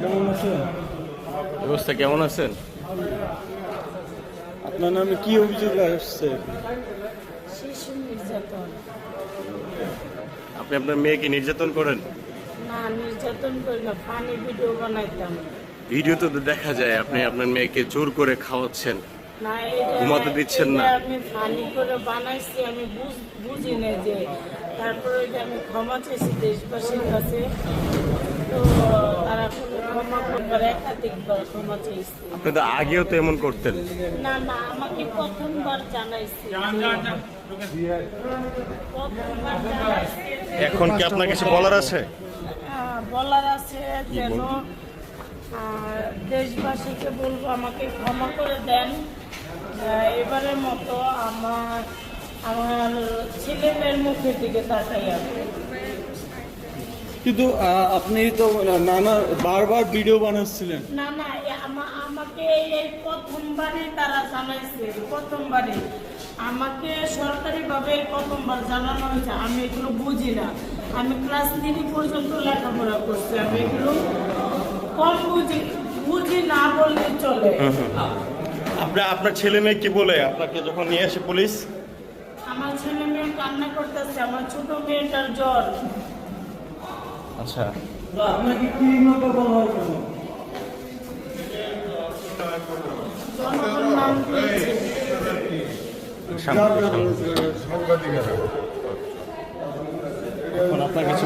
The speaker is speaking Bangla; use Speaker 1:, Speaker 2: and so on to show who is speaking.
Speaker 1: কেমন আছেন?
Speaker 2: ব্যবস্থা কেমন আছেন?
Speaker 1: আপনার নামে কি অভিযোগ আসছে?
Speaker 2: আপনি আপনার মেয়েকে নির্যাতন করেন?
Speaker 3: না নির্যাতন করি না পানি ভিডিও বানাইতাম।
Speaker 2: ভিডিওতে তো দেখা যায় আপনি আপনার মেয়েকে জোর করে খাওয়াচ্ছেন।
Speaker 3: না
Speaker 2: ঘুমাতে দিচ্ছেন না?
Speaker 3: আমি ফানি করে বানাইছি আমি বুঝ- বুঝি না যে তারপরে আমি ক্ষমা চেয়েছি দেশবাসীর কাছে। তো
Speaker 2: আপনি তো আগেও তো এমন করতেন।
Speaker 3: না না আমাকে প্রথমবার জানাইছি।
Speaker 2: এখন কি আপনার কিছু বলার আছে?
Speaker 3: বলার আছে যেন দেশবাসীকে বলব আমাকে ক্ষমা করে দেন। এবারের মতো আমার আমার ছেলে মেয়ের মুখের দিকে তাকাই আমি
Speaker 1: কিন্তু আপনি তো নানা বারবার ভিডিও বানাচ্ছিলেন।
Speaker 3: না না আমা- আমাকে এই প্রথমবারই তারা জানাইছে প্রথমবারই আমাকে সরকারিভাবে প্রথমবার জানানো হয়েছে আমি এগুলো বুঝি না। আমি ক্লাস থ্রি পর্যন্ত লেখাপড়া করছি আমি এগুলো কম বুঝি বুঝি না বললে চলে।
Speaker 2: আপনার আপনার ছেলে মেয়ে কি বলে? আপনাকে যখন নিয়ে আসে পুলিশ?
Speaker 3: আমার ছেলে মেয়ে কান্না করতেছে আমার ছোট মেয়েটার জ্বর।
Speaker 2: আচ্ছা।
Speaker 1: আপনাকে কি বলা হয়।
Speaker 2: এখন আপনার কিছু